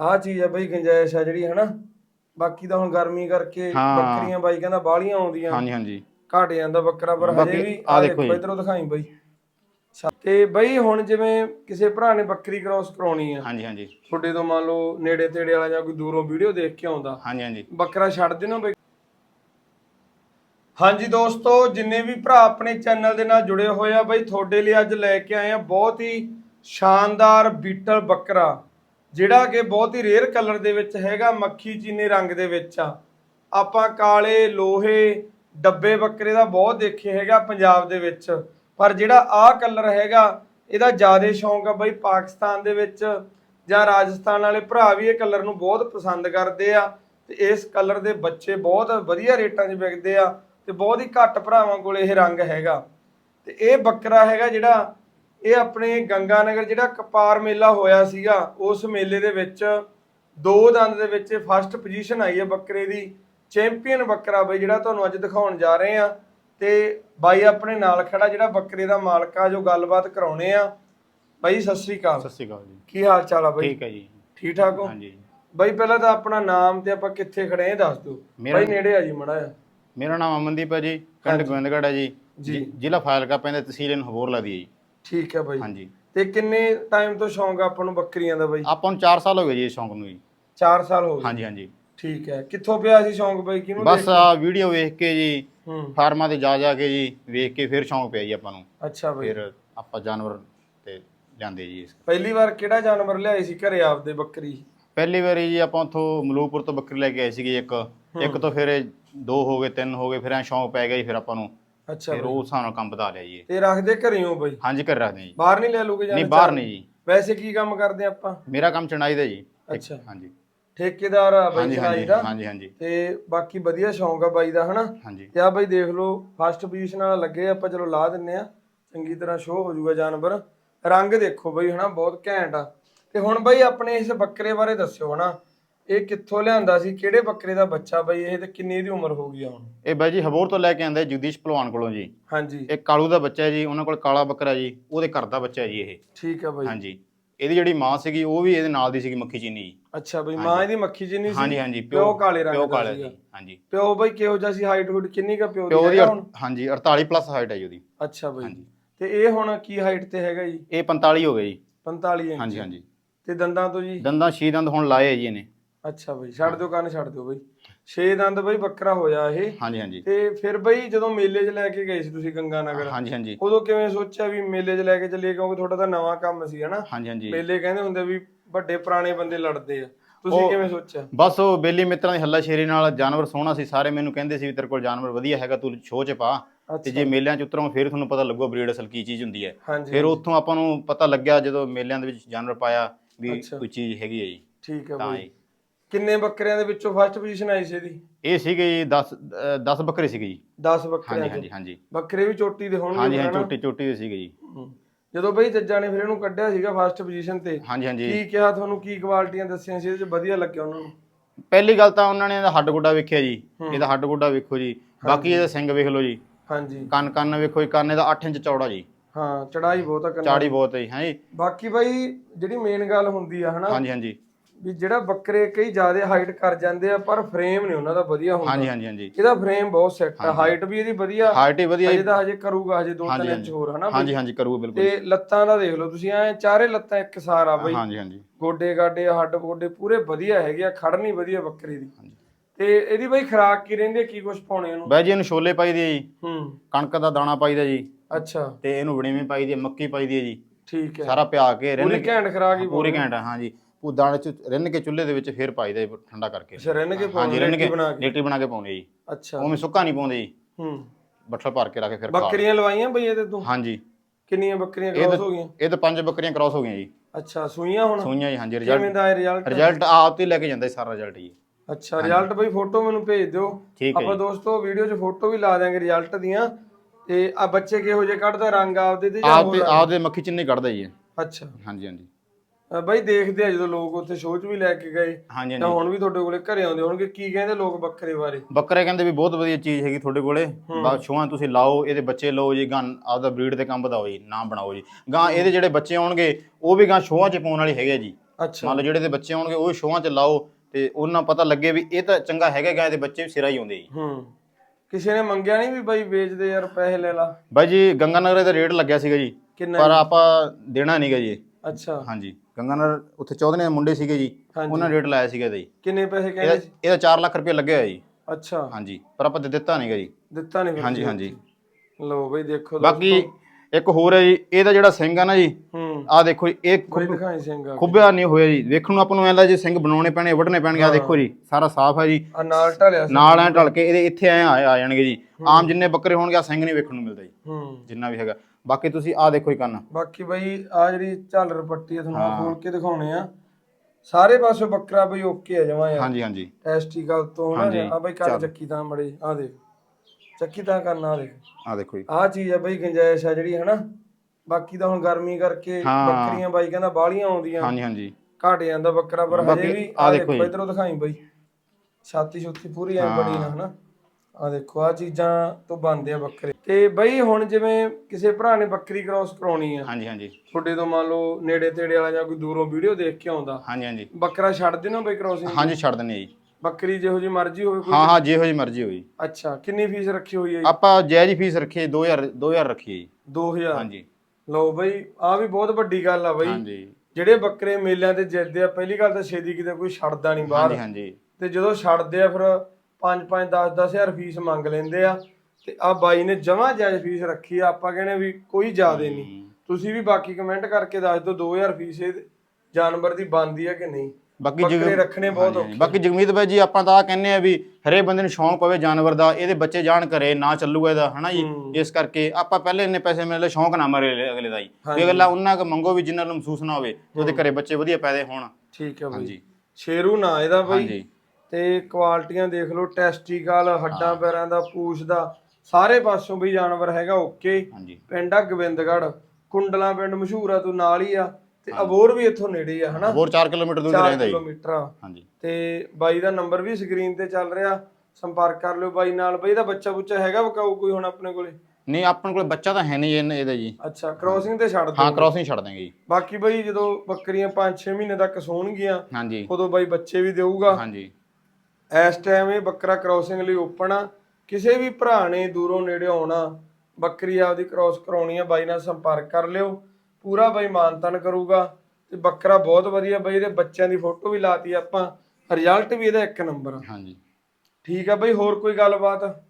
ਆਹ ਚੀਜ਼ ਆ ਬਈ ਗੰਜਾਇਸ਼ ਆ ਜਿਹੜੀ ਹਨਾ? ਬਾਕੀ ਤਾਂ ਹੁਣ ਗਰਮੀ ਕਰਕੇ ਹਾਂ। ਬੱਕਰੀਆਂ ਬਾਈ ਕਹਿੰਦਾ ਬਾਹਲੀਆਂ ਆਉਂਦੀਆਂ। ਹਾਂਜੀ ਹਾਂਜੀ। ਘਟ ਜਾਂਦਾ ਬੱਕਰਾ ਪਰ ਹਜੇ ਵੀ ਆਹ ਆ ਦੇਖੋ ਦੇਖੋ ਜੀ। ਇਧਰੋਂ ਦਿਖਾਈ ਬਈ। ਅੱਛਾ, ਤੇ ਬਈ ਹੁਣ ਜਿਵੇਂ ਕਿਸੇ ਭਰਾ ਨੇ ਬੱਕਰੀ ਕ੍ਰਾਸ ਕਰਾਉਣੀ ਆ। ਹਾਂਜੀ ਹਾਂਜੀ। ਤੁਹਾਡੇ ਤੋਂ ਮੰਨ ਲਓ ਨੇੜੇ ਤੇੜੇ ਵਾਲਾ ਜਾਂ ਕੋਈ ਦੂਰੋਂ ਵੀਡੀਓ ਦੇਖ ਕੇ ਆਉਂਦਾ। ਹਾਂਜੀ ਹਾਂਜੀ। ਬੱਕਰਾ ਛੱਡ ਦੇਣਾ ਬਈ? ਹਾਂਜੀ ਦੋਸਤੋ ਜਿੰਨੇ ਵੀ ਭਰਾ ਆਪਣੇ ਚੈਨਲ ਦੇ ਨਾਲ ਜੁੜੇ ਹੋਏ ਆ ਬਈ ਤੁਹਾਡੇ ਲਈ ਅੱਜ ਲੈ ਕੇ ਆਏ ਆ ਬਹੁਤ ਹੀ ਸ਼ਾਨਦਾਰ ਬੀਟਲ ਬੱਕਰਾ। ਜਿਹੜਾ ਕਿ ਬਹੁਤ ਹੀ ਰੇਅਰ ਕਲਰ ਦੇ ਵਿੱਚ ਹੈਗਾ, ਮੱਖੀ ਚੀਨੀ ਰੰਗ ਦੇ ਵਿੱਚ ਆ। ਆਪਾਂ ਕਾਲੇ, ਲੋਹੇ, ਡੱਬੇ ਬੱਕਰੇ ਦਾ ਬਹੁਤ ਦੇਖੇ ਹੈਗਾ ਪੰਜਾਬ ਦੇ ਵਿੱਚ। ਪਰ ਜਿਹੜਾ ਆਹ ਕਲਰ ਹੈਗਾ, ਇਹਦਾ ਜ਼ਿਆਦਾ ਸ਼ੌਂਕ ਆ ਬਈ ਪਾਕਿਸਤਾਨ ਦੇ ਵਿੱਚ ਜਾਂ ਰਾਜਸਥਾਨ ਵਾਲੇ ਭਰਾ ਵੀ ਇਹ ਕਲਰ ਨੂੰ ਬਹੁਤ ਪਸੰਦ ਕਰਦੇ ਆ ਤੇ ਇਸ ਕਲਰ ਦੇ ਬੱਚੇ ਬਹੁਤ ਵਧੀਆ ਰੇਟਾਂ 'ਚ ਵਿਕਦੇ ਆ ਤੇ ਬਹੁਤ ਹੀ ਘੱਟ ਭਰਾਵਾਂ ਕੋਲ ਇਹ ਰੰਗ ਹੈਗਾ। ਤੇ ਇਹ ਬੱਕਰਾ ਹੈਗਾ ਜਿਹੜਾ ਇਹ ਆਪਣੇ ਗੰਗਾਨਗਰ ਜਿਹੜਾ ਕਪਾਰ ਮੇਲਾ ਹੋਇਆ ਸੀਗਾ ਉਸ ਮੇਲੇ ਦੇ ਵਿੱਚ ਦੋ ਦੰਦ ਦੇ ਵਿੱਚ ਫਸਟ ਪੋਜੀਸ਼ਨ ਆਈ ਹੈ ਬੱਕਰੇ ਦੀ ਚੈਂਪੀਅਨ ਬੱਕਰਾ ਬਈ ਜਿਹੜਾ ਤੁਹਾਨੂੰ ਅੱਜ ਦਿਖਾਉਣ ਜਾ ਰਹੇ ਆ ਤੇ ਬਾਈ ਆਪਣੇ ਨਾਲ ਖੜਾ ਜਿਹੜਾ ਬੱਕਰੇ ਦਾ ਮਾਲਕ ਆ ਜੋ ਗੱਲਬਾਤ ਕਰਾਉਣੇ ਆ। ਬਾਈ ਸਤਿ ਸ੍ਰੀ ਅਕਾਲ। ਸਤਿ ਸ਼੍ਰੀ ਅਕਾਲ ਜੀ। ਕੀ ਹਾਲ ਚਾਲ ਆ ਬਾਈ? ਠੀਕ ਹੈ ਜੀ। ਠੀਕ ਠਾਕ ਹੋ? ਹਾਂਜੀ। ਬਾਈ ਪਹਿਲਾਂ ਤਾਂ ਆਪਣਾ ਨਾਮ ਤੇ ਆਪਾਂ ਕਿੱਥੇ ਖੜੇ ਆ ਦੱਸ ਦਿਓ। ਬਾਈ ਨੇੜੇ ਆ ਜੀ ਮੜਾ ਆ ਮੇਰਾ ਨਾਮ ਅਮਨਦੀਪ ਹੈ ਜੀ ਪਿੰਡ ਗੋਬਿੰਦਗੜ੍ਹ ਹੈ ਜੀ। ਜ਼ਿਲ੍ਹਾ ਫਾਜ਼ਿਲਕਾ ਪੈਂਦਾ ਤਹਿਸੀਲ ਹਬੋਰ ਲੱਗਦੀ ਹੈ ਜੀ। ਠੀਕ ਹੈ ਬਾਈ। ਹਾਂਜੀ। ਤੇ ਕਿੰਨੇ ਟਾਈਮ ਤੋਂ ਸ਼ੌਂਕ ਆ ਆਪਾਂ ਨੂੰ ਬੱਕਰੀਆਂ ਦਾ ਬਾਈ? ਆਪਾਂ ਨੂੰ 4 ਸਾਲ ਹੋ ਗਏ ਜੀ ਇਸ ਸ਼ੌਂਕ ਨੂੰ ਜੀ। 4 ਸਾਲ ਹੋ ਗਏ। ਹਾਂਜੀ ਹਾਂਜੀ। ਠੀਕ ਹੈ। ਕਿੱਥੋਂ ਪਿਆ ਸੀ ਸ਼ੌਂਕ ਬਾਈ? ਕਿਹਨੂੰ ਬਸ ਆ ਵੀਡੀਓ ਵੇਖ ਕੇ ਜੀ ਫਾਰਮਾਂ ਤੇ ਜਾ ਜਾ ਕੇ ਜੀ ਵੇਖ ਕੇ ਫਿਰ ਸ਼ੌਂਕ ਪਿਆ ਜੀ ਆਪਾਂ ਨੂੰ। ਅੱਛਾ ਬਾਈ। ਫਿਰ ਆਪਾਂ ਜਾਨਵਰ ਤੇ ਜਾਂਦੇ ਜੀ ਪਹਿਲੀ ਵਾਰ ਕਿਹੜਾ ਜਾਨਵਰ ਲਿਆਏ ਸੀ ਘਰੇ ਆਪਦੇ ਬੱਕਰੀ? ਪਹਿਲੀ ਵਾਰੀ ਜੀ ਆਪਾਂ ਉਥੋਂ ਮਲੂਪੁਰ ਤੋਂ ਬੱਕਰੀ ਲੈ ਕੇ ਆਏ ਸੀਗੇ ਇੱਕ। ਇੱਕ ਤੋਂ ਫਿਰ ਦੋ ਹੋ ਗਏ ਤਿੰਨ ਹੋ ਗਏ ਫਿਰ ਐ ਸ਼ੌਂਕ ਪੈ ਗਿਆ ਜੀ ਫਿਰ ਆਪਾਂ ਨੂੰ। ਅੱਛਾ ਫਿਰ ਉਹ ਹਿਸਾਬ ਨਾਲ ਕੰਮ ਵਧਾ ਲਿਆ ਜੀ ਇਹ। ਤੇ ਰੱਖਦੇ ਘਰੇ ਹੋ ਬਾਈ? ਹਾਂਜੀ ਕਰ ਰੱਖਦੇ ਹਾਂ ਜੀ। ਬਾਹਰ ਨਹੀਂ ਲੈ ਲੂਗੇ ਨਹੀਂ ਬਾਹਰ ਨਹੀਂ ਜੀ। ਵੈਸੇ ਕੀ ਕੰਮ ਕਰਦੇ ਆਪਾਂ? ਮੇਰਾ ਕੰਮ ਚਣਾਈ ਦਾ ਜੀ ਇੱਕ- ਅੱਛਾ। ਹਾਂਜੀ। ਠੇਕੇਦਾਰ ਆ ਬਾਈ ਹਾਂਜੀ ਚੜਾਈ ਹਾਂਜੀ ਦਾ। ਹਾਂਜੀ ਹਾਂਜੀ। ਤੇ ਬਾਕੀ ਵਧੀਆ ਸ਼ੌਂਕ ਆ ਬਾਈ ਦਾ ਹਨਾ? ਹਾਂਜੀ। ਤੇ ਆ ਬਾਈ ਦੇਖ ਲਓ ਫਸਟ ਪੋਜੀਸ਼ਨ ਵਾਲਾ ਲੱਗੇ ਆਪਾਂ ਚਲੋ ਲਾ ਦਿੰਨੇ ਆ। ਚੰਗੀ ਤਰ੍ਹਾਂ ਸ਼ੋਅ ਹੋ ਜਾਊਗਾ ਜਾਨਵਰ। ਰੰਗ ਦੇਖੋ ਬਾਈ ਹਨਾ? ਬਹੁਤ ਘੈਂਟ ਆ। ਤੇ ਹੁਣ ਬਾਈ ਆਪਣੇ ਇਸ ਬੱਕਰੇ ਬਾਰੇ ਦੱਸਿਓ ਹਨਾ? ਇਹ ਕਿੱਥੋਂ ਲਿਆਂਦਾ ਸੀ? ਕਿਹੜੇ ਬੱਕਰੇ ਦਾ ਬੱਚਾ ਬਾਈ ਇਹ ਤੇ ਕਿੰਨੀ ਦੀ ਉਮਰ ਹੋ ਗਈ ਆ ਹੁਣ? ਇਹ ਬਾਈ ਜੀ ਹਬੋਰ ਤੋਂ ਲੈ ਕੇ ਆਂਦਾ ਜਗਦੀਸ਼ ਪਹਿਲਵਾਨ ਕੋਲੋਂ ਜੀ। ਹਾਂਜੀ। ਇਹ ਕਾਲੂ ਦਾ ਬੱਚਾ ਹੈ ਜੀ ਉਹਨਾਂ ਕੋਲ ਕਾਲਾ ਬੱਕਰਾ ਜੀ ਉਹਦੇ ਘਰ ਦਾ ਬੱਚਾ ਹੈ ਜੀ ਇਹ। ਠੀਕ ਆ ਬਾਈ। ਹਾਂਜੀ। ਇਹਦੀ ਜਿਹੜੀ ਮਾਂ ਸੀਗੀ ਉਹ ਵੀ ਇਹਦੇ ਨਾਲ ਦੀ ਸੀਗੀ ਮੱਖੀ ਚੀਨੀ। ਜੀ ਅੱਛਾ ਬਈ ਮਾਂ ਇਹਦੀ ਮੱਖੀ ਜਿੰਨੀ ਸੀ? ਹਾਂਜੀ ਹਾਂਜੀ ਪਿਓ ਕਾਲੇ ਰੰਗ ਪਿਓ ਦਾ ਕਾਲਾ ਸੀਗਾ। ਜੀ ਹਾਂਜੀ। ਪਿਓ ਬਈ ਕਿਹੋ ਜਿਹਾ ਸੀ? ਹਾਈਟ ਹੁੱਡ ਕਿੰਨੀ ਕਾ ਪਿਓ ਦੀ ਪਿਓ ਦੀ ਹੁਣ? ਹਾਂਜੀ 48 ਪਲੱਸ ਹਾਈਟ ਹੈ ਜੀ ਉਹਦੀ। ਅੱਛਾ ਬਈ। ਹਾਂਜੀ। ਤੇ ਇਹ ਹੁਣ ਕੀ ਹਾਈਟ ਤੇ ਹੈਗਾ ਜੀ? ਇਹ 45 ਹੋ ਗਏ ਜੀ। 45 ਇੰਚ। ਹਾਂਜੀ ਹਾਂਜੀ। ਤੇ ਦੰਦਾਂ ਤੋਂ ਜੀ? ਦੰਦਾਂ ਛੇ ਦੰਦ ਹੁਣ ਲਾਏ ਹੈ ਜੀ ਇਹਨੇ। ਅੱਛਾ ਬਈ ਛੱਡ ਦਿਓ ਕੰਨ ਛੱਡ ਦਿਓ ਬਈ। 6 ਦੰਦ ਬਈ ਬੱਕਰਾ ਹੋਇਆ ਇਹ। ਹਾਂਜੀ ਹਾਂਜੀ। ਤੇ ਫਿਰ ਬਈ ਜਦੋਂ ਮੇਲੇ 'ਚ ਲੈ ਕੇ ਗਏ ਸੀ ਤੁਸੀਂ ਗੰਗਾ ਨਗਰ ਹਾਂਜੀ ਹਾਂਜੀ। ਉਦੋਂ ਕਿਵੇਂ ਸੋਚਿਆ ਵੀ ਮੇਲੇ 'ਚ ਲੈ ਕੇ ਚੱਲੀਏ ਕਿਉਂਕਿ ਤੁਹਾਡਾ ਤਾਂ ਨਵਾਂ ਕੰਮ ਸੀ ਹਨਾ? ਹਾਂਜੀ ਹਾਂਜੀ। ਮੇਲੇ ਕਹਿੰਦੇ ਹੁੰਦੇ ਵੀ ਵੱਡੇ ਪੁਰਾਣੇ ਬੰਦੇ ਲੜਦੇ ਆ। ਤੁਸੀਂ ਕਿਵੇਂ ਸੋਚਿਆ? ਬਸ ਉਹ ਬੇਲੀ ਮਿੱਤਰਾਂ ਦੀ ਹੱਲਾਸ਼ੇਰੀ ਨਾਲ ਜਾਨਵਰ ਸੋਹਣਾ ਸੀ ਸਾਰੇ ਮੈਨੂੰ ਕਹਿੰਦੇ ਸੀ ਵੀ ਤੇਰੇ ਕੋਲ ਜਾਨਵਰ ਵਧੀਆ ਹੈਗਾ ਤੂੰ ਸ਼ੋਅ 'ਚ ਪਾ। ਤੇ ਜੇ ਮੇਲਿਆਂ 'ਚ ਉਤਰੋਂ ਫਿਰ ਤੁਹਾਨੂੰ ਪਤਾ ਲੱਗੂਗਾ ਬਰੀਡ ਅਸਲ ਕੀ ਚੀਜ਼ ਹੁੰਦੀ ਹੈ। ਹਾਂਜੀ ਫਿਰ ਉੱਥੋਂ ਆਪਾਂ ਨੂੰ ਪਤਾ ਲੱਗਿਆ ਜਦੋਂ ਮੇਲਿਆਂ ਦੇ ਵਿੱਚ ਜਾਨਵਰ ਪਾਇਆ ਵੀ ਅੱਛਾ। ਕੋਈ ਚੀਜ਼ ਹੈਗੀ ਹੈ ਜੀ। ਠੀਕ ਹੈ ਤਾਂ ਬਈ। ਜੀ ਕਿੰਨੇ ਬੱਕਰਿਆਂ ਦੇ ਵਿੱਚੋਂ ਫਸਟ ਪੋਜੀਸ਼ਨ ਆਈ ਸੀ ਇਹਦੀ? ਇਹ ਸੀਗੇ ਜੀ 10 10 ਬੱਕਰੇ ਸੀਗੇ ਜੀ। 10 ਬੱਕਰਿਆਂ ਹਾਂਜੀ ਚੋਂ? ਹਾਂਜੀ ਹਾਂਜੀ। ਬੱਕਰੇ ਵੀ ਚੋਟੀ ਦੇ ਹੋਣਗੇ ਹਾਂਜੀ ਹਾਂ ਹਨਾ? ਚੋਟੀ ਚੋਟੀ ਦੇ ਸੀਗੇ ਜੀ। ਹੂੰ। ਜਦੋਂ ਬਈ ਜੱਜਾਂ ਨੇ ਫਿਰ ਇਹਨੂੰ ਕੱਢਿਆ ਸੀਗਾ ਫਸਟ ਪੋਜੀਸ਼ਨ ਤੇ ਹਾਂਜੀ ਹਾਂਜੀ। ਕੀ ਕਿਹਾ ਤੁਹਾਨੂੰ? ਕੀ ਕੁਆਲਿਟੀਆਂ ਦੱਸੀਆਂ ਸੀ? ਇਹਦੇ ਚ ਵਧੀਆ ਲੱਗਿਆ ਉਹਨਾਂ ਨੂੰ? ਪਹਿਲੀ ਗੱਲ ਤਾਂ ਉਹਨਾਂ ਨੇ ਇਹਦਾ ਹੱਡ ਗੋਡਾ ਵੇਖਿਆ ਜੀ। ਇਹਦਾ ਹੱਡ ਗੋਡਾ ਵੇਖੋ ਜੀ। ਬਾਕੀ ਇਹਦਾ ਸਿੰਘ ਵੇਖ ਲਓ ਜੀ। ਹਾਂਜੀ। ਕੰਨ ਕੰਨ ਵੇਖੋ ਜੀ ਕੰਨ ਇਹਦਾ 8 ਇੰਚ ਚੌੜਾ ਜੀ। ਹਾਂ ਚੜਾਈ ਬਹੁਤ ਆ ਕੰਨਾਂ ਚਾੜੀ ਬਹੁਤ ਹੈ ਜੀ, ਹਾਂ ਜੀ ਬਾਕੀ ਬਾਈ ਜਿਹੜੀ ਮੇਨ ਗੱਲ ਹੁੰਦੀ ਆ ਹਨਾ ਹਾਂਜੀ ਹਾਂਜੀ। ਵੀ ਜਿਹੜਾ ਬੱਕਰੇ ਕਈ ਜ਼ਿਆਦਾ ਹਾਈਟ ਕਰ ਜਾਂਦੇ ਆ ਪਰ ਫਰੇਮ ਨਹੀਂ ਉਹਨਾਂ ਦਾ ਵਧੀਆ ਹੁੰਦਾ। ਹਾਂਜੀ ਹਾਂਜੀ ਹਾਂਜੀ। ਇਹਦਾ ਫਰੇਮ ਬਹੁਤ ਸੈੱਟ ਆ। ਹਾਈਟ ਵੀ ਇਹਦੀ ਵਧੀਆ। ਹਾਈਟ ਹੀ ਵਧੀਆ। ਤਾਂ ਹਜੇ ਕਰੂਗਾ ਹਜੇ 2-3 ਹਾਂਜੀ, ਇੰਚ ਹੋਰ ਹਨਾ? ਹਾਂਜੀ। ਹਾਂਜੀ ਕਰੂਗਾ ਬਿਲਕੁਲ ਤੇ ਲੱਤਾਂ ਦਾ ਦੇਖ ਲਓ ਤੁਸੀਂ ਐ ਚਾਰੇ ਲੱਤਾਂ ਇੱਕ ਸਾਰ ਆ ਬਈ। ਹਾਂਜੀ ਹਾਂਜੀ। ਗੋਡੇ ਗਾਡੇ ਹੱਡ ਗੋਡੇ ਪੂਰੇ ਵਧੀਆ ਹੈਗੇ ਆ ਖੜਨੀ ਵਧੀਆ ਬੱਕਰੀ ਦੀ। ਹਾਂਜੀ। ਤੇ ਇਹਦੀ ਬਈ ਖਰਾਕ ਕੀ ਰਹਿੰਦੀ ਆ ਕੀ ਕੁਝ ਪਾਉਣੇ ਇਹਨੂੰ ਬਾਈ ਜੀ ਇਹਨੂੰ ਛੋਲੇ ਪਾਈਦੇ ਆ ਜੀ। ਹੂੰ। ਕਣਕ ਦਾ ਦਾਣਾ ਪਾਈਦਾ ਜੀ। ਅੱਛਾ। ਤੇ ਇਹਨੂੰ ਵੜੇਵੇਂ ਪਾਈਦੀ ਹੈ ਮੱਕੀ ਪਾਈਦੀ ਹੈ ਜੀ। ਠੀਕ ਹੈ। ਸਾਰਾ ਪਿਆ ਕੇ ਰਿੰਨ ਪੂਰੀ ਘੈਂਟ ਖਰਾਕ ਹੀ ਪੂਰੀ ਘੰਟਾ ਹਾਂਜੀ। ਉਹ ਦਾਣੇ ਚ ਰਿੰਨ ਕੇ ਚੁੱਲ੍ਹੇ ਦੇ ਵਿੱਚ ਫੇਰ ਪਾਈਦਾ ਜੀ ਠੰਡਾ ਕਰਕੇ। ਅੱਛਾ ਰਿੰਨ ਕੇ ਹਾਂਜੀ ਪਾਉਣੇ ਰਿੰਨ ਕੇ ਬਣਾ ਕੇ? ਬਣਾ ਕੇ ਪਾਉਂਦੇ ਜੀ। ਅੱਛਾ। ਉਵੇਂ ਸੁੱਕਾ ਨਹੀਂ ਪਾਉਂਦੇ ਜੀ। ਹੂੰ। ਬੱਠਲ ਭਰ ਕੇ ਰੱਖ ਕੇ ਫਿਰ ਖਾ ਬੱਕਰੀਆਂ ਲਵਾਈਆਂ ਬਈ ਇਹਦੇ ਤੋਂ? ਹਾਂਜੀ ਕਿੰਨੀਆਂ ਬੱਕਰੀਆਂ ਕ੍ਰਾਸ ਹੋ ਗਈਆਂ? ਇਹ ਤਾਂ ਪੰਜ ਬੱਕਰੀਆਂ ਕ੍ਰਾਸ ਹੋ ਗਈਆਂ ਜੀ। ਅੱਛਾ ਸੂਈਆਂ ਹੁਣ? ਸੂਈਆਂ ਜੀ ਹਾਂਜੀ ਕਿਵੇਂ ਰਿਜ਼ਲਟ ਦਾ ਹੈ ਰਿਜ਼ਲਟ ਰਿਜ਼ਲਟ ਆਪ ਤੇ ਲੈ ਕੇ ਜਾਂਦਾ ਜੀ ਸਾਰਾ ਰਿਜ਼ਲਟ ਜੀ। ਅੱਛਾ ਰਿਜ਼ਲਟ ਬਈ ਫੋਟੋ ਮੈਨੂੰ ਭੇਜ ਦਿਓ। ਠੀਕ ਹੈ ਆਪਾਂ ਦੋਸਤੋ ਵੀਡੀਓ 'ਚ ਫੋਟੋ ਵੀ ਲਾ ਦਿਆਂਗੇ ਰਿਜ਼ਲਟ ਦੀਆਂ। ਤੇ ਆ ਬੱਚੇ ਕਿਹੋ ਜਿਹੇ ਕੱਢਦਾ ਰੰਗ ਆਪਦੇ ਤੇ ਜਾਂ ਆਪ ਤੇ ਦੇ ਮੱਖੀ ਚਿੰਨੀ ਕੱਢਦਾ ਜੀ ਇਹ। ਅੱਛਾ। ਹਾਂਜੀ ਹਾਂਜੀ ਬਈ ਦੇਖਦੇ ਆ ਜਦੋਂ ਲੋਕ ਉੱਥੇ ਸ਼ੋਅ 'ਚ ਵੀ ਲੈ ਕੇ ਗਏ ਹਾਂਜੀ ਤਾਂ ਹਾਂਜੀ। ਹੁਣ ਵੀ ਤੁਹਾਡੇ ਕੋਲੇ ਘਰੇ ਆਉਂਦੇ ਹੋਣਗੇ। ਕੀ ਕਹਿੰਦੇ ਲੋਕ ਬੱਕਰੇ ਬਾਰੇ? ਬੱਕਰੇ ਕਹਿੰਦੇ ਵੀ ਬਹੁਤ ਵਧੀਆ ਚੀਜ਼ ਹੈਗੀ ਤੁਹਾਡੇ ਕੋਲੇ। ਬਸ ਸ਼ੋਆਂ ਤੁਸੀਂ ਲਾਓ ਇਹਦੇ ਬੱਚੇ ਲਓ ਜੀ ਗਾਂ ਆਪਦਾ ਬਰੀਡ ਤੇ ਕੰਮ ਵਧਾਓ ਜੀ ਨਾਮ ਬਣਾਓ ਜੀ। ਗਾਂ ਇਹਦੇ ਜਿਹੜੇ ਬੱਚੇ ਆਉਣਗੇ ਉਹ ਵੀ ਗਾਂ ਸ਼ੋਆਂ 'ਚ ਪਾਉਣ ਵਾਲੇ ਹੈਗੇ ਆ ਜੀ। ਅੱਛਾ। ਮੰਨ ਲਓ ਜਿਹੜੇ ਦੇ ਬੱਚੇ ਹੋਣਗੇ ਉਹ ਸ਼ੋਆਂ 'ਚ ਲਾਓ ਤੇ ਉਹਨਾਂ ਪਤਾ ਲੱਗੇ ਵੀ ਇਹ ਤਾਂ ਚੰਗਾ ਹੈਗਾ ਗਾਂ ਦੇ ਬੱਚੇ ਵੀ ਸਿਰਾ ਹੀ ਆਉਂਦੇ ਜੀ। ਹੂੰ। ਕਿਸੇ ਨੇ ਮੰਗਿਆ ਨਹੀਂ ਵੀ ਬਾਈ ਵੇਚਦੇ ਯਾਰ ਪੈਸੇ ਲੈ ਲਾ? ਬਾਈ ਜੀ ਗੰਗਾਨਗਰ ਦਾ ਰੇਟ ਲੱਗਿਆ ਸੀਗਾ ਜੀ। ਕਿੰਨਾ ਪਰ ਆਪਾਂ ਦੇਣਾ ਨਹੀਂਗਾ ਜੀ। ਅੱਛਾ। ਹਾਂਜੀ। ਗੰਗਾਨਗਰ ਉੱਥੇ ਚੌਧਰੀ ਦੇ ਮੁੰਡੇ ਸੀਗੇ ਜੀ ਹਾਂਜੀ। ਉਹਨਾਂ ਰੇਟ ਲਾਇਆ ਸੀਗਾ ਇਹਦਾ ਜੀ। ਕਿੰਨੇ ਪੈਸੇ ਇਹਦਾ ਕਹਿੰਦੇ ਸੀ? ਇਹਦਾ 4 ਲੱਖ ਰੁਪਏ ਲੱਗਿਆ ਹੋਇਆ ਜੀ। ਅੱਛਾ। ਹਾਂਜੀ ਪਰ ਆਪਾਂ ਦੇ ਦਿੱਤਾ ਨਹੀਂਗਾ ਜੀ। ਦਿੱਤਾ ਨਹੀਂ ਹਾਂਜੀ ਹਾਂਜੀ। ਲਓ ਬਈ ਦੇਖੋ ਬਾਕੀ ਇੱਕ ਹੋਰ ਹੈ ਜੀ ਇਹਦਾ ਜਿਹੜਾ ਸਿੰਘ ਆ ਨਾ ਜੀ ਹੂੰ। ਆਹ ਦੇਖੋ ਜੀ ਇਹ ਬਈ ਦਿਖਾਈ ਸਿੰਘਾ ਖੁੱਬਿਆ ਨਹੀਂ ਹੋਇਆ ਜੀ। ਵੇਖਣ ਨੂੰ ਆਪਾਂ ਨੂੰ ਐਂ ਲੱਗਦਾ ਜੀ ਸਿੰਘ ਬਣਾਉਣੇ ਪੈਣੇ ਵੱਢਣੇ ਪੈਣਗੇ। ਆ ਦੇਖੋ ਜੀ ਸਾਰਾ ਸਾਫ਼ ਹੈ ਜੀ। ਆ ਨਾਲ ਢਲਿਆ ਸੀ ਨਾਲ ਐ ਢਲ ਕੇ ਇਹਦੇ ਇੱਥੇ ਐ ਆ ਆ ਜਾਣਗੇ ਜੀ। ਆਮ ਜਿੰਨੇ ਬੱਕਰੇ ਹੋਣਗੇ ਆ ਸਿੰਘ ਨਹੀਂ ਵੇਖਣ ਨੂੰ ਮਿਲਦਾ ਜੀ। ਹੂੰ। ਜਿੰਨਾ ਵੀ ਹੈਗਾ। ਬਾਕੀ ਤੁਸੀਂ ਆ ਦੇਖੋ ਹੀ ਕੰਨ। ਬਾਕੀ ਬਈ ਆ ਜਿਹੜੀ ਝਾਲਰ ਪੱਟੀ ਆ ਤੁਹਾਨੂੰ ਖੋਲ ਕੇ ਦਿਖਾਉਣੇ ਆ। ਸਾਰੇ ਪਾਸੇ ਬੱਕਰਾ ਬਈ ਓਕੇ ਆ ਜਮਾ ਯਾਰ ਹਾਂਜੀ ਹਾਂਜੀ। ਟੈਸਟੀਕਲ ਤੋਂ ਹਾਂਜੀ, ਨਾ ਆ ਬਈ ਕਰ ਚੱਕੀ ਤਾਂ ਮੜੀ ਆ ਦੇਖ। ਚੱਕੀ ਤਾਂ ਕਰਨਾ ਦੇਖ ਆ ਦੇਖੋ ਜੀ। ਆ ਚੀਜ਼ ਆ ਬਈ ਗੁੰਜਾਇਸ਼ ਆ ਜਿਹੜੀ ਹਨਾ? ਬਾਕੀ ਤਾਂ ਹੁਣ ਗਰਮੀ ਕਰਕੇ ਹਾਂ। ਬੱਕਰੀਆਂ ਬਾਈ ਕਹਿੰਦਾ ਬਾਲੀਆਂ ਆਉਂਦੀਆਂ। ਹਾਂਜੀ ਹਾਂਜੀ। ਘਟ ਜਾਂਦਾ ਬੱਕਰਾ ਪਰ ਬਾਕੀ ਹਜੇ ਵੀ ਆਹ ਆ ਦੇਖੋ ਦੇਖੋ ਜੀ। ਇਧਰੋਂ ਦਿਖਾਈ ਬਈ। ਛਾਤੀ ਛੁੱਤੀ ਪੂਰੀ ਐ ਬੜੀ ਨਾ ਹਨਾ? ਆ ਦੇਖੋ ਆ ਚੀਜ਼ਾਂ ਤੋਂ ਬਣਦੇ ਆ ਬੱਕਰੇ। ਤੇ ਬਈ ਹੁਣ ਜਿਵੇਂ ਕਿਸੇ ਭਰਾ ਨੇ ਬੱਕਰੀ ਕ੍ਰਾਸ ਕਰਾਉਣੀ ਆ। ਹਾਂਜੀ ਹਾਂਜੀ। ਤੁਹਾਡੇ ਤੋਂ ਮੰਨ ਲਓ ਨੇੜੇ ਤੇੜੇ ਵਾਲਾ ਜਾਂ ਕੋਈ ਦੂਰੋਂ ਵੀਡੀਓ ਦੇਖ ਕੇ ਆਉਂਦਾ। ਹਾਂਜੀ ਹਾਂਜੀ। ਬੱਕਰਾ ਛੱਡ ਦੇਣਾ ਬਈ ਕ੍ਰਾਸਿੰਗ ਹਾਂਜੀ ਛੱਡ ਆ ਜੀ। ਬੱਕਰੀ ਜਿਹੋ ਜੀ ਮਰਜ਼ੀ ਹੋਵੇ ਕੋਈ ਹਾਂ ਹਾਂ ਜਿਹੋ ਜੀ ਮਰਜ਼ੀ ਹੋਈ। ਅੱਛਾ ਕਿੰਨੀ ਫੀਸ ਰੱਖੀ ਹੋਈ ਹੈ ਜੀ? ਆਪਾਂ ਜਾਇਜ਼ ਹੀ ਫੀਸ ਰੱਖੀਏ 2000 2000 ਰੱਖੀਏ ਜੀ। 2000 ਹਾਂਜੀ। ਲਓ ਬਈ ਆ ਵੀ ਬਹੁਤ ਵੱਡੀ ਗੱਲ ਆ ਬਈ। ਹਾਂਜੀ। ਜਿਹੜੇ ਬੱਕਰੇ ਮੇਲਿਆਂ ਤੇ ਜਿੱਤਦੇ ਆ ਪਹਿਲੀ ਗੱਲ ਤਾਂ ਛੇਦੀ ਕਿਤੇ ਕੋਈ ਛੱਡਦਾ ਨਹੀਂ ਬਾਹਰ। ਹਾਂਜੀ ਹਾਂਜੀ। ਤੇ ਜਦੋਂ ਛੱਡਦੇ ਆ ਫਿਰ 5 5 10 10000 ਫੀਸ ਮੰਗ ਲੈਂਦੇ ਆ। ਤੇ ਆ ਬਾਈ ਨੇ ਜਮਾ ਜਾਇਜ਼ ਫੀਸ ਰੱਖੀ ਆ ਆਪਾਂ ਕਹਿੰਦੇ ਵੀ ਕੋਈ ਜ਼ਿਆਦੇ ਨਹੀਂ। ਤੁਸੀਂ ਵੀ ਬਾਕੀ ਕਮੈਂਟ ਕਰਕੇ ਦੱਸ ਦਿਓ 2000 ਫੀਸ ਇਹ ਜਾਨਵਰ ਦੀ ਬਣਦੀ ਆ ਕਿ ਨਹੀਂ? ਬਾਕੀ ਬੱਕਰੇ ਰੱਖਣੇ ਬਹੁਤ ਹਾਂਜੀ। ਬਾਕੀ ਜਗਮੀਤ ਬਾਈ ਜੀ ਆਪਾਂ ਤਾਂ ਆ ਕਹਿੰਨੇ ਆ ਵੀ ਹਰੇ ਬੰਦੇ ਨੂੰ ਸ਼ੌਂਕ ਪਵੇ ਜਾਨਵਰ ਦਾ ਇਹਦੇ ਬੱਚੇ ਜਾਣ ਘਰੇ ਨਾ ਚੱਲੂਗਾ ਇਹਦਾ ਹਨਾ ਜੀ? ਇਸ ਕਰਕੇ ਆਪਾਂ ਪਹਿਲੇ ਇੰਨੇ ਪੈਸੇ ਮਿਲੇ ਸ਼ੌਂਕ ਨਾ ਮਰੇ ਅਗਲੇ ਦਾ ਜੀ। ਵੀ ਅਗਲਾ ਉਹਨਾਂ ਕੁ ਮੰਗੋ ਵੀ ਜਿੰਨਾਂ ਨੂੰ ਮਹਿਸੂਸ ਨਾ ਹੋਵੇ ਤੇ ਉਹਦੇ ਘਰੇ ਬੱਚੇ ਵਧੀਆ ਪੈਦੇ ਹੋਣ। ਠੀਕ ਹੈ ਬਈ। ਹਾਂਜੀ। ਸ਼ੇਰੂ ਨਾ ਇਹਦਾ ਬਈ। ਹਾਂਜੀ। ਤੇ ਕੁਆਲਟੀਆਂ ਦੇਖ ਲਓ ਟੈਸਟੀਕਲ ਹੱਡਾਂ ਪੈਰਾਂ ਦਾ ਪੂਛ ਦਾ ਸਾਰੇ ਪਾਸੋਂ ਵੀ ਜਾਨਵਰ ਹੈਗਾ ਓਕੇ। ਹਾਂਜੀ। ਪਿੰਡ ਆ ਗੋਬਿੰਦਗੜ੍ਹ। ਕੁੰਡਲਾ ਪਿੰਡ ਮਸ਼ਹੂਰ ਆ ਤੂੰ ਨਾਲ ਹੀ ਆ। ਤੇ ਅਬੋਰ ਵੀ ਇੱਥੋਂ ਨੇੜੇ ਹੀ ਆ ਹਨਾ? ਹੋਰ 4 ਕਿਲੋਮੀਟਰ ਦੂਰ 4 ਰਹਿੰਦਾ ਜੀ। ਕਿਲੋਮੀਟਰ ਹਾਂਜੀ। ਤੇ ਬਾਈ ਦਾ ਨੰਬਰ ਵੀ ਸਕਰੀਨ ਤੇ ਚੱਲ ਰਿਹਾ ਸੰਪਰਕ ਕਰ ਲਿਓ ਬਾਈ ਨਾਲ। ਬਾਈ ਦਾ ਬੱਚਾ ਬੁੱਚਾ ਹੈਗਾ ਵਕਾਊ ਕੋਈ ਹੁਣ ਆਪਣੇ ਕੋਲੇ? ਨਹੀਂ ਆਪਣੇ ਕੋਲ ਬੱਚਾ ਤਾਂ ਹੈ ਨਹੀਂ ਇਹਨ- ਇਹਦਾ ਜੀ। ਅੱਛਾ ਕ੍ਰੋਸਿੰਗ ਤੇ ਛੱਡ ਹਾਂ ਦਿਓ। ਕ੍ਰਾਸਿੰਗ ਛੱਡ ਦਾਂਗੇ ਜੀ। ਬਾਕੀ ਬਾਈ ਜਦੋਂ ਬੱਕਰੀਆਂ 5-6 ਮਹੀਨੇ ਤੱਕ ਸੂਣਗੀਆਂ ਹਾਂਜੀ। ਉਦੋਂ ਬਾਈ ਬੱਚੇ ਵੀ ਦੇਊਗਾ। ਹਾਂਜੀ। ਇਸ ਟਾਈਮ ਇਹ ਬੱਕਰਾ ਕ੍ਰਾਸਿੰਗ ਲਈ ਓਪਨ ਆ। ਕਿਸੇ ਵੀ ਭਰਾ ਨੇ ਦੂਰੋਂ ਨੇੜੇ ਆਉਣਾ ਬੱਕਰੀ ਆਪਦੀ ਕ੍ਰਾਸ ਕਰਾਉਣੀ ਆ ਬਾਈ ਨਾਲ ਸੰਪਰਕ ਕਰ ਲਿਓ। ਪੂਰਾ ਬਾਈ ਮਾਨਤਨ ਕਰੂਗਾ ਤੇ ਬੱਕਰਾ ਬਹੁਤ ਵਧੀਆ ਬਾਈ ਇਹਦੇ ਬੱਚਿਆਂ ਦੀ ਫੋਟੋ ਵੀ ਲਾਤੀ ਆਪਾਂ। ਰਿਜ਼ਲਟ ਵੀ ਇਹਦਾ ਇੱਕ ਨੰਬਰ ਆ। ਹਾਂਜੀ। ਠੀਕ ਆ ਬਾਈ ਹੋਰ ਕੋਈ ਗੱਲਬਾਤ?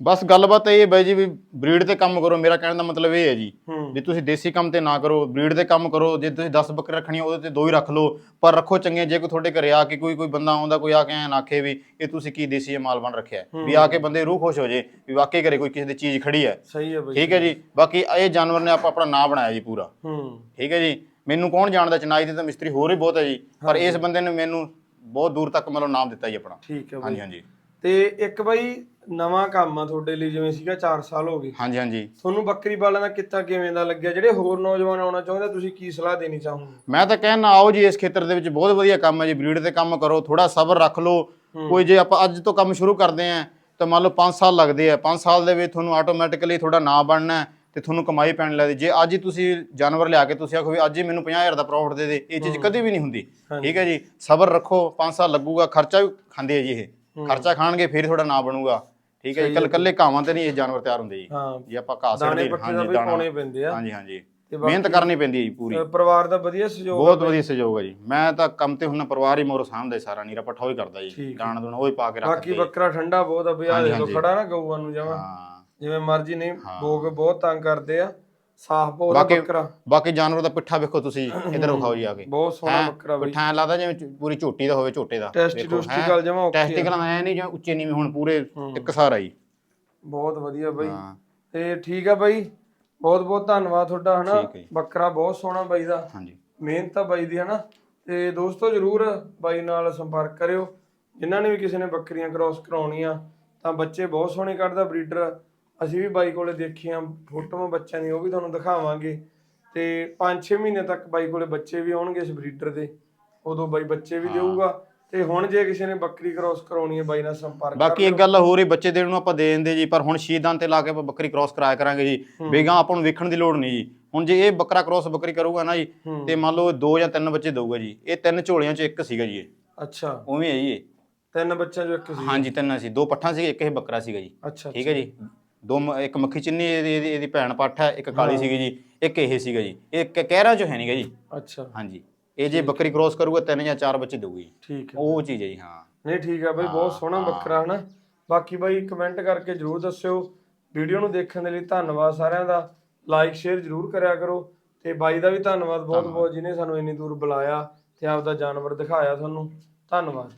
ਬਸ ਗੱਲਬਾਤ ਇਹ ਹੈ ਬਾਈ ਜੀ ਵੀ ਬਰੀਡ ਤੇ ਕੰਮ ਕਰੋ ਮੇਰਾ ਕਹਿਣ ਦਾ ਮਤਲਬ ਇਹ ਹੈ ਜੀ ਹੂੰ। ਜੇ ਤੁਸੀਂ ਦੇਸੀ ਕੰਮ ਤੇ ਨਾ ਕਰੋ ਬਰੀਡ ਤੇ ਕੰਮ ਕਰੋ ਜੇ ਤੁਸੀਂ 10 ਬੱਕਰੇ ਰੱਖਣੀਆਂ ਉਹਦੇ ਤੇ ਦੋ ਹੀ ਰੱਖ ਲਓ ਪਰ ਰੱਖੋ ਚੰਗੇ ਜੇ ਕੋਈ ਤੁਹਾਡੇ ਘਰੇ ਆ ਕੇ ਕੋਈ ਕੋਈ ਬੰਦਾ ਆਉਂਦਾ ਕੋਈ ਆ ਕੇ ਐਂ ਨਾ ਆਖੇ ਵੀ ਇਹ ਤੁਸੀਂ ਕੀ ਦੇਸੀ ਮਾਲ ਬਣ ਰੱਖਿਆ ਹੈ। ਵੀ ਆ ਕੇ ਬੰਦੇ ਰੂਹ ਖੁਸ਼ ਹੋ ਜੇ ਵੀ ਵਾਕਈ ਘਰੇ ਕੋਈ ਕਿਸੇ ਦੀ ਚੀਜ਼ ਖੜੀ ਹੈ। ਸਹੀ ਆ ਬਾਈ ਠੀਕ ਹੈ ਜੀ। ਬਾਕੀ ਇਹ ਜਾਨਵਰ ਨੇ ਆਪਾਂ ਆਪਣਾ ਨਾਂ ਬਣਾਇਆ ਜੀ ਪੂਰਾ। ਹੂੰ। ਠੀਕ ਹੈ ਜੀ। ਮੈਨੂੰ ਕੌਣ ਜਾਣਦਾ ਚਨਾਈ ਦੇ ਤਾਂ ਮਿਸਤਰੀ ਹੋਰ ਹੀ ਬਹੁਤ ਹੈ ਜੀ। ਪਰ ਇਸ ਬੰਦੇ ਨੇ ਮੈਨੂੰ ਬਹੁਤ ਦੂਰ ਤੱਕ ਮਤਲਬ ਨਾਮ ਦਿੱਤਾ ਜੀ ਆਪਣਾ। ਠੀਕ ਬਾਈ ਹਾਂਜੀ ਹਾਂਜੀ। ਤੇ ਇੱਕ ਬਾਈ ਨਵਾਂ ਕੰਮ ਆ ਤੁਹਾਡੇ ਲਈ ਜਿਵੇਂ ਸੀਗਾ 4 ਸਾਲ ਹੋ ਗਏ। ਹਾਂਜੀ ਹਾਂਜੀ। ਤੁਹਾਨੂੰ ਬੱਕਰੀ ਪਾਲਣ ਦਾ ਕਿੱਤਾ ਕਿਵੇਂ ਦਾ ਲੱਗਿਆ? ਜਿਹੜੇ ਹੋਰ ਨੌਜਵਾਨ ਆਉਣਾ ਚਾਹੁੰਦੇ ਤੁਸੀਂ ਕੀ ਸਲਾਹ ਦੇਣੀ ਚਾਹੋਗੇ? ਮੈਂ ਤਾਂ ਕਹਿਣਾ ਆਓ ਜੀ ਇਸ ਖੇਤਰ ਦੇ ਵਿੱਚ ਬਹੁਤ ਵਧੀਆ ਕੰਮ ਹੈ ਜੀ ਬਰੀਡ ਤੇ ਕੰਮ ਕਰੋ ਥੋੜਾ ਸਬਰ ਰੱਖ ਲਓ। ਕੋਈ ਜੇ ਆਪਾਂ ਅੱਜ ਤੋਂ ਕੰਮ ਸ਼ੁਰੂ ਕਰਦੇ ਆਂ ਤਾਂ ਮੰਨ ਲਓ 5 ਸਾਲ ਲੱਗਦੇ ਆ। 5 ਸਾਲ ਦੇ ਵਿੱਚ ਤੁਹਾਨੂੰ ਆਟੋਮੈਟਿਕਲੀ ਤੁਹਾਡਾ ਨਾਂ ਬਣਨਾ ਹੈ ਤੇ ਤੁਹਾਨੂੰ ਕਮਾਈ ਪੈਣ ਲੱਗਦੀ ਜੇ। ਅੱਜ ਹੀ ਤੁਸੀਂ ਜਾਨਵਰ ਲਿਆ ਕੇ ਤੁਸੀਂ ਆਖੋ ਵੀ ਅੱਜ ਹੀ ਮੈਨੂੰ 50000 ਦਾ ਪ੍ਰੋਫਿਟ ਦੇ ਦੇ ਇਹ ਚੀਜ਼ ਕਦੇ ਵੀ ਨਹੀਂ ਹੁੰਦੀ। ਠੀਕ ਹੈ ਜੀ? ਸਬਰ ਰੱਖੋ 5 ਸਾਲ ਲੱਗੂਗਾ ਖਰਚਾ ਵੀ ਖਾਂਦੇ ਆ ਜੀ ਇਹ। ਖਰਚਾ ਖਾਣਗੇ ਫਿਰ ਤੁਹਾਡਾ ਨਾਂ ਬਣੂਗਾ। ਠੀਕ ਹੈ ਜੀ ਕੱਲ ਕੱਲੇ ਘਾਵਾਂ ਤੇ ਨਹੀਂ ਇਹ ਜਾਨਵਰ ਤਿਆਰ ਹੁੰਦੇ ਜੀ। ਹਾਂ ਜੇ ਆਪਾਂ ਘਾਹ ਦਾਣੇ ਸਕਦੇ ਪੱਠੇ ਦਾ ਵੀ ਪਾਉਣੇ ਪੈਂਦੇ ਆ। ਹਾਂਜੀ ਹਾਂਜੀ। ਮਿਹਨਤ ਕਰਨੀ ਪੈਂਦੀ ਹੈ ਜੀ ਪੂਰੀ। ਪਰਿਵਾਰ ਦਾ ਵਧੀਆ ਸਹਿਯੋਗ ਬਹੁਤ ਵਧੀਆ ਸਹਿਯੋਗ ਹੈ ਜੀ। ਮੈਂ ਤਾਂ ਕੰਮ ਤੇ ਹੁਣ ਪਰਿਵਾਰ ਹੀ ਮੋਰ ਸਾਹਮਣੇ ਸਾਰਾ ਨੀਰਾ ਪੱਠਾ ਹੀ ਕਰਦਾ ਜੀ। ਦਾਣਾ ਦੂਣਾ ਉਹ ਹੀ ਪਾ ਕੇ ਬਾਕੀ ਰੱਖਦੇ ਬੱਕਰਾ ਠੰਡਾ ਬਹੁਤ ਆ ਬਿਆਹ ਦੇ ਖੜਾ ਨਾ ਗਊਆਂ ਨੂੰ ਜਾਵਾਂ ਜਿਵੇਂ ਮਰਜ਼ੀ ਨਹੀਂ ਲੋਕ ਬਹੁਤ ਤੰਗ ਕਰਦੇ ਆ। ਸਾਫ਼ ਬਹੁਤ ਬਾਕੀ ਬੱਕਰਾ। ਬਾਕੀ ਜਾਨਵਰ ਦਾ ਪਿੱਠਾ ਵੇਖੋ ਤੁਸੀਂ ਇੱਧਰ ਵਿਖਾਓ ਜੀ ਆ ਕੇ। ਬਹੁਤ ਸੋਹਣਾ ਬੱਕਰਾ ਬਈ। ਪਿੱਠਾ ਐਂ ਲੱਗਦਾ ਜਿਵੇਂ ਚ- ਪੂਰੀ ਝੋਟੀ ਦਾ ਹੋਵੇ ਝੋਟੇ ਦਾ। ਟੈਸਟੀ ਟੂਸਟੀਕਲ ਜਮਾ ਟੈਸਟੀਕਲ ਐ ਨਹੀਂ ਜਿਵੇਂ ਉੱਚੇ ਨੀਵੇਂ ਹੁਣ ਪੂਰੇ ਇੱਕ ਸਾਰਾ ਜੀ ਬਹੁਤ ਵਧੀਆ ਬਈ। ਹਾਂ। ਤੇ ਠੀਕ ਆ ਬਾਈ। ਬਹੁਤ ਬਹੁਤ ਧੰਨਵਾਦ ਤੁਹਾਡਾ ਹਨਾ? ਠੀਕ ਹੈ ਜੀ। ਬੱਕਰਾ ਬਹੁਤ ਸੋਹਣਾ ਬਾਈ ਦਾ। ਹਾਂਜੀ। ਮਿਹਨਤ ਆ ਬਾਈ ਦੀ ਹਨਾ? ਤੇ ਦੋਸਤੋ ਜਰੂਰ ਬਾਈ ਨਾਲ ਸੰਪਰਕ ਕਰਿਓ। ਜਿਨ੍ਹਾਂ ਨੇ ਵੀ ਕਿਸੇ ਨੇ ਬੱਕਰੀਆਂ ਕ੍ਰਾਸ ਕਰਾਉਣੀਆਂ ਤਾਂ ਬੱਚੇ ਬਹੁਤ ਸੋਹਣੇ ਕੱਢਦਾ ਬਰੀਡਰ। ਅਸੀਂ ਵੀ ਬਾਈ ਕੋਲੇ ਦੇਖੀਆਂ ਫੋਟੋਆਂ ਬੱਚਿਆਂ ਦੀ ਉਹ ਵੀ ਤੁਹਾਨੂੰ ਦਿਖਾਵਾਂਗੇ। ਤੇ 5-6 ਮਹੀਨੇ ਤੱਕ ਬਾਈ ਕੋਲੇ ਬੱਚੇ ਵੀ ਆਉਣਗੇ ਇਸ ਬਰੀਡਰ ਦੇ। ਉਦੋਂ ਬਾਈ ਬੱਚੇ ਵੀ ਦੇਊਗਾ। ਤੇ ਹੁਣ ਜੇ ਕਿਸੇ ਨੇ ਬੱਕਰੀ ਕ੍ਰੋਸ ਕਰਾਉਣੀ ਹੈ ਬਾਈ ਨਾਲ ਸੰਪਰਕ ਬਾਕੀ ਇੱਕ ਗੱਲ ਹੋਰ ਹੀ ਬੱਚੇ ਦੇਣ ਨੂੰ ਆਪਾਂ ਦੇ ਦਿੰਦੇ ਜੀ ਪਰ ਹੁਣ ਸ਼ੀਦਾਂ ਤੇ ਲਾ ਕੇ ਆਪਾਂ ਬੱਕਰੀ ਕ੍ਰਾਸ ਕਰਾਇਆ ਕਰਾਂਗੇ ਜੀ। ਬੇਗਾ ਆਪਾਂ ਨੂੰ ਵੇਖਣ ਦੀ ਲੋੜ ਨਹੀਂ ਜੀ। ਹੁਣ ਜੇ ਇਹ ਬੱਕਰਾ ਕ੍ਰਾਸ ਬੱਕਰੀ ਕਰੂਗਾ ਨਾ ਜੀ। ਤੇ ਮੰਨ ਲਓ ਦੋ ਜਾਂ ਤਿੰਨ ਬੱਚੇ ਦਊਗਾ ਜੀ। ਇਹ ਤਿੰਨ ਝੋਲਿਆਂ ਚੋਂ ਇੱਕ ਸੀਗਾ ਜੀ ਇਹ। ਅੱਛਾ। ਉਵੇਂ ਹੈ ਜੀ ਇਹ। ਤਿੰਨ ਬੱਚਿਆਂ ਚੋਂ ਇੱਕ ਸੀ ਹਾਂਜੀ ਤਿੰਨ ਸੀ। ਦੋ ਪੱਠਾਂ ਸੀ ਇੱਕ ਇਹ ਬੱਕਰਾ ਸੀਗਾ ਜੀ। ਅੱਛਾ ਠੀਕ ਹੈ ਜੀ। ਦੋ ਮ- ਇੱਕ ਮੱਖੀ ਚਿੰਨੀ ਇਹਦੀ ਇਹਦੀ- ਇਹਦੀ ਭੈਣ ਪੱਠ ਹੈ ਇੱਕ ਕਾਲੀ ਸੀਗੀ ਜੀ ਇੱਕ ਇਹ ਸੀਗਾ ਜੀ। ਇਹ ਕ- ਕਹਿਰਾਂ ਚੋਂ ਹੈ ਨਹੀਂਗਾ ਜੀ। ਅੱਛਾ। ਹਾਂਜੀ। ਇਹ ਜੇ ਬੱਕਰੀ ਕ੍ਰਾਸ ਕਰੂਗਾ ਤਿੰਨ ਜਾਂ ਚਾਰ ਬੱਚੇ ਦਊਗੀ ਜੀ। ਠੀਕ ਹੈ। ਉਹ ਚੀਜ਼ ਹੈ ਜੀ ਹਾਂ। ਨਹੀਂ ਠੀਕ ਹੈ ਬਾਈ ਬਹੁਤ ਸੋਹਣਾ ਬੱਕਰਾ ਹਨਾ। ਬਾਕੀ ਬਾਈ ਕਮੈਂਟ ਕਰਕੇ ਜਰੂਰ ਦੱਸਿਓ। ਵੀਡੀਓ ਨੂੰ ਦੇਖਣ ਦੇ ਲਈ ਧੰਨਵਾਦ ਸਾਰਿਆਂ ਦਾ। ਲਾਈਕ ਸ਼ੇਅਰ ਜਰੂਰ ਕਰਿਆ ਕਰੋ। ਤੇ ਬਾਈ ਦਾ ਵੀ ਧੰਨਵਾਦ ਬਹੁਤ ਬਹੁਤ ਜਿਹਨੇ ਸਾਨੂੰ ਇੰਨੀ ਦੂਰ ਬੁਲਾਇਆ ਤੇ ਆਪਦਾ ਜਾਨਵਰ ਦਿਖਾਇਆ ਤੁਹਾਨੂੰ। ਧੰਨਵਾਦ ਜੀ।